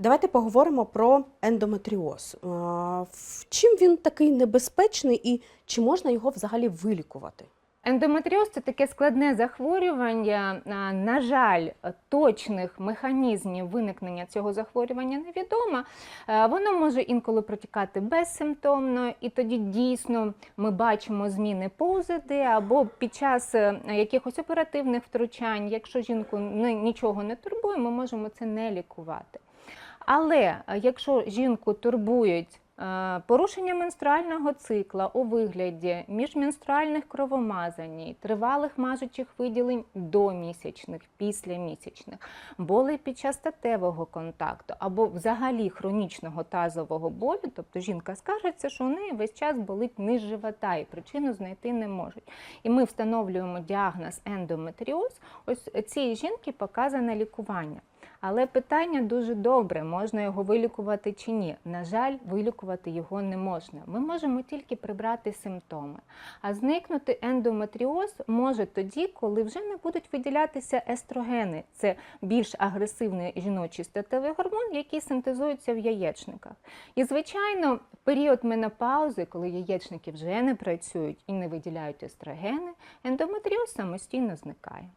Давайте поговоримо про ендометріоз. Чим він такий небезпечний і чи можна його взагалі вилікувати? Ендометріоз це таке складне захворювання. На жаль, точних механізмів виникнення цього захворювання невідомо. Воно може інколи протікати безсимптомно, і тоді дійсно ми бачимо зміни позади або під час е, якихось оперативних втручань. Якщо жінку нічого не турбує, ми можемо це не лікувати. Але е, якщо жінку турбують е, порушення менструального цикла у вигляді міжменструальних кровомазань, тривалих мажучих виділень до місячних, після місячних, боли під час статевого контакту або взагалі хронічного тазового болю, тобто жінка скаржиться, що у неї весь час болить низ живота і причину знайти не можуть. І ми встановлюємо діагноз ендометріоз. Ось цій жінки показане лікування. Але питання дуже добре, можна його вилікувати чи ні. На жаль, вилікувати його не можна. Ми можемо тільки прибрати симптоми. А зникнути ендометріоз може тоді, коли вже не будуть виділятися естрогени. Це більш агресивний жіночий статевий гормон, який синтезується в яєчниках. І, звичайно, період менопаузи, коли яєчники вже не працюють і не виділяють естрогени, ендометріоз самостійно зникає.